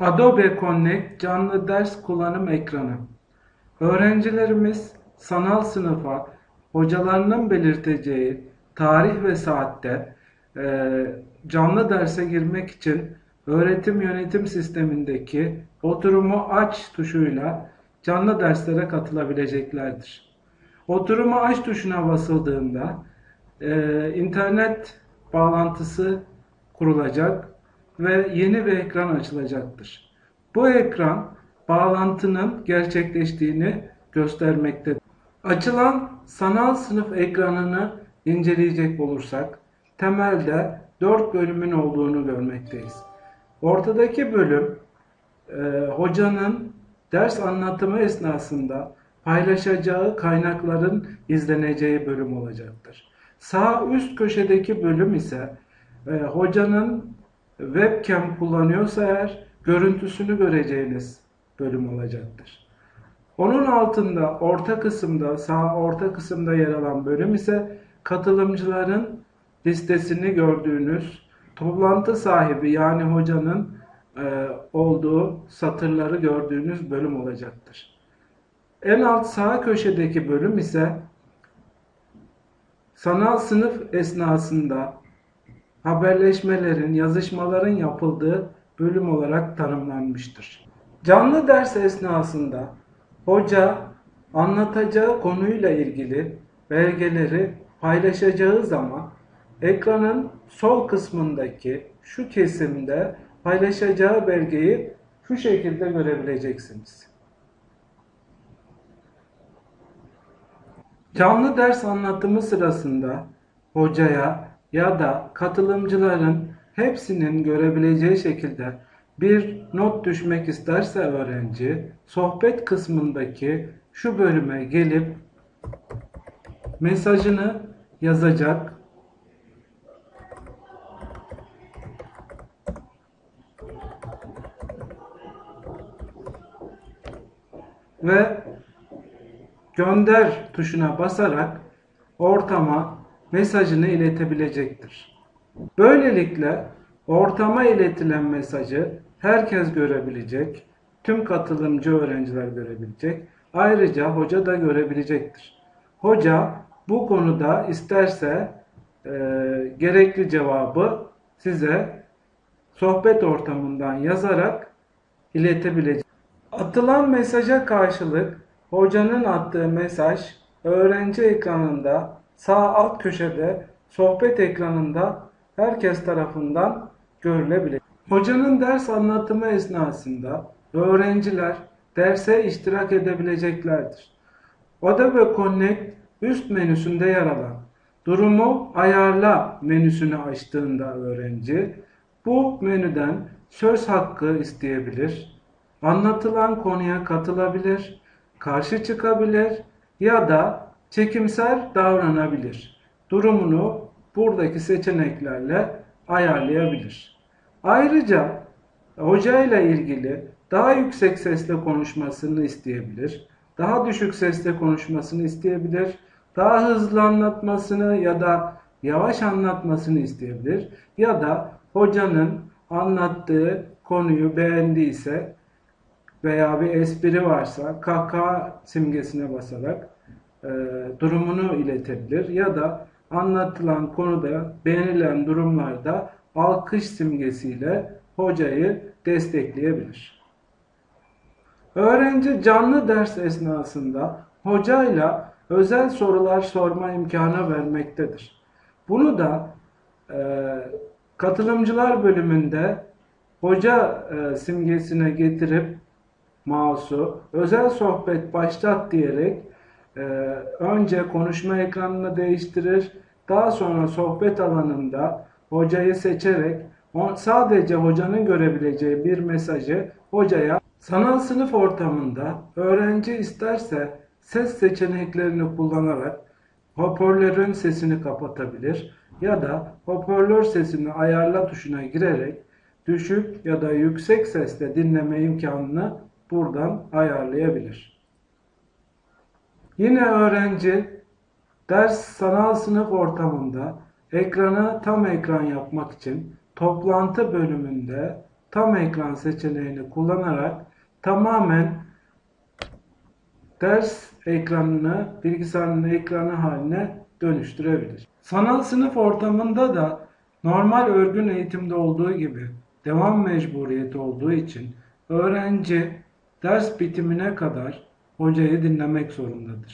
Adobe Connect canlı ders kullanım ekranı. Öğrencilerimiz sanal sınıfa hocalarının belirteceği tarih ve saatte e, canlı derse girmek için öğretim yönetim sistemindeki oturumu aç tuşuyla canlı derslere katılabileceklerdir. Oturumu aç tuşuna basıldığında e, internet bağlantısı kurulacak ve yeni bir ekran açılacaktır. Bu ekran bağlantının gerçekleştiğini göstermektedir. Açılan sanal sınıf ekranını inceleyecek olursak temelde 4 bölümün olduğunu görmekteyiz. Ortadaki bölüm e, hocanın ders anlatımı esnasında paylaşacağı kaynakların izleneceği bölüm olacaktır. Sağ üst köşedeki bölüm ise e, hocanın webcam kullanıyorsa eğer görüntüsünü göreceğiniz bölüm olacaktır. Onun altında orta kısımda sağ orta kısımda yer alan bölüm ise katılımcıların listesini gördüğünüz toplantı sahibi yani hocanın e, olduğu satırları gördüğünüz bölüm olacaktır. En alt sağ köşedeki bölüm ise sanal sınıf esnasında haberleşmelerin, yazışmaların yapıldığı bölüm olarak tanımlanmıştır. Canlı ders esnasında hoca anlatacağı konuyla ilgili belgeleri paylaşacağı zaman ekranın sol kısmındaki şu kesimde paylaşacağı belgeyi şu şekilde görebileceksiniz. Canlı ders anlatımı sırasında hocaya ya da katılımcıların hepsinin görebileceği şekilde bir not düşmek isterse öğrenci sohbet kısmındaki şu bölüme gelip mesajını yazacak. Ve gönder tuşuna basarak ortama mesajını iletebilecektir. Böylelikle ortama iletilen mesajı herkes görebilecek, tüm katılımcı öğrenciler görebilecek, ayrıca hoca da görebilecektir. Hoca bu konuda isterse e, gerekli cevabı size sohbet ortamından yazarak iletebilecek. Atılan mesaja karşılık hocanın attığı mesaj öğrenci ekranında sağ alt köşede sohbet ekranında herkes tarafından görülebilir. Hocanın ders anlatımı esnasında öğrenciler derse iştirak edebileceklerdir. Adobe Connect üst menüsünde yer alan durumu ayarla menüsünü açtığında öğrenci bu menüden söz hakkı isteyebilir, anlatılan konuya katılabilir, karşı çıkabilir ya da çekimser davranabilir. Durumunu buradaki seçeneklerle ayarlayabilir. Ayrıca hoca ile ilgili daha yüksek sesle konuşmasını isteyebilir. Daha düşük sesle konuşmasını isteyebilir. Daha hızlı anlatmasını ya da yavaş anlatmasını isteyebilir. Ya da hocanın anlattığı konuyu beğendiyse veya bir espri varsa kahkaha simgesine basarak e, durumunu iletebilir ya da anlatılan konuda beğenilen durumlarda alkış simgesiyle hocayı destekleyebilir. Öğrenci canlı ders esnasında hocayla özel sorular sorma imkanı vermektedir. Bunu da e, katılımcılar bölümünde hoca e, simgesine getirip mouse'u özel sohbet başlat diyerek e, önce konuşma ekranını değiştirir. Daha sonra sohbet alanında hocayı seçerek sadece hocanın görebileceği bir mesajı hocaya sanal sınıf ortamında öğrenci isterse ses seçeneklerini kullanarak hoparlörün sesini kapatabilir ya da hoparlör sesini ayarla tuşuna girerek düşük ya da yüksek sesle dinleme imkanını buradan ayarlayabilir. Yine öğrenci ders sanal sınıf ortamında ekranı tam ekran yapmak için toplantı bölümünde tam ekran seçeneğini kullanarak tamamen ders ekranını bilgisayarın ekranı haline dönüştürebilir. Sanal sınıf ortamında da normal örgün eğitimde olduğu gibi devam mecburiyeti olduğu için öğrenci ders bitimine kadar hocayı dinlemek zorundadır.